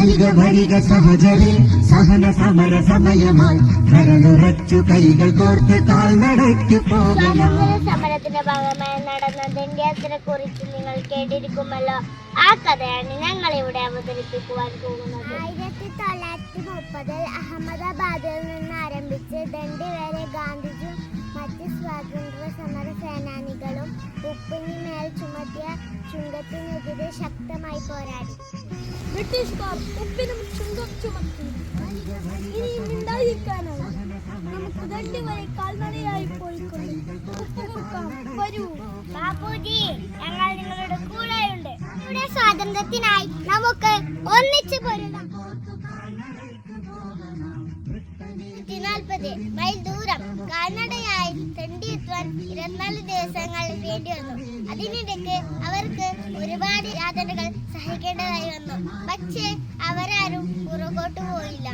വരിക വരിക സഹചരെ സഹന സമര സമയമായി കരളുറച്ചു കൈകൾ കോർത്ത് കാൽനടയ്ക്കു പോകണം. സമരത്തിന്റെ ഭാഗമായി നടന്ന ദണ്ഡയാത്ര കുറിച്ച് നിങ്ങൾ കേട്ടിരിക്കുമല്ലോ. ആ കഥയാണ് ഞങ്ങൾ ഇവിടെ അവതരിപ്പിക്കുവാൻ പോകുന്നത്. ആയിരത്തി തൊള്ളായിരത്തി മുപ്പതിൽ അഹമ്മദാബാദിൽ നിന്ന് ആരംഭിച്ച് ദണ്ഡി വരെ ഗാന്ധിജിയും മറ്റ് സ്വാതന്ത്ര്യ സമര സേനാനികളും ഉപ്പിന് മേൽ ചുമത്തിയ ചുങ്കത്തിനെതിരെ ശക്തമായി പോരാടി. ബ്രിട്ടീഷുകാർ ഉപ്പിനും ചുങ്കം ചുമത്തി ഇനി മിണ്ടാതിരിക്കാനാണ് നമുക്ക് കാൽനടയായി ബാബുജി ഞങ്ങൾ നിങ്ങളുടെ കൂടെയുണ്ട്. സ്വാതന്ത്ര്യത്തിനായി നമുക്ക് ഒന്നിച്ചു പൊരുതാം നാൽപ്പത് മൈൽ ദൂരം കാനഡയായി തെണ്ടിയെത്തുവാൻ ഇരുപത്തിനാല് ദിവസങ്ങൾ വേണ്ടി വന്നു. അതിനിടയ്ക്ക് അവർക്ക് ഒരുപാട് യാതനകൾ സഹിക്കേണ്ടതായി വന്നു. പക്ഷേ അവരാരും പുറകോട്ട് പോയില്ല.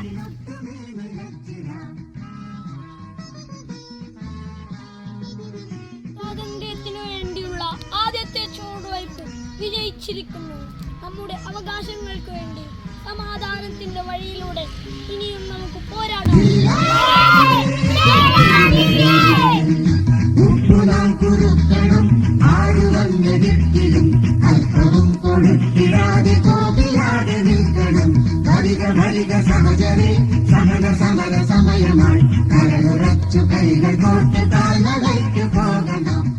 സ്വാതന്ത്ര്യത്തിനു വേണ്ടിയുള്ള ആദ്യത്തെ ചുവടുവയ്പ് വിജയിച്ചിരിക്കുന്നു. നമ്മുടെ അവകാശങ്ങൾക്ക് വേണ്ടി സമാധാനത്തിന്റെ വഴിയിലൂടെ ഇനിയും വരിക സഹചരെ സഹന സമര കൈകൾ കാൽനടയ്ക്കു പോകണം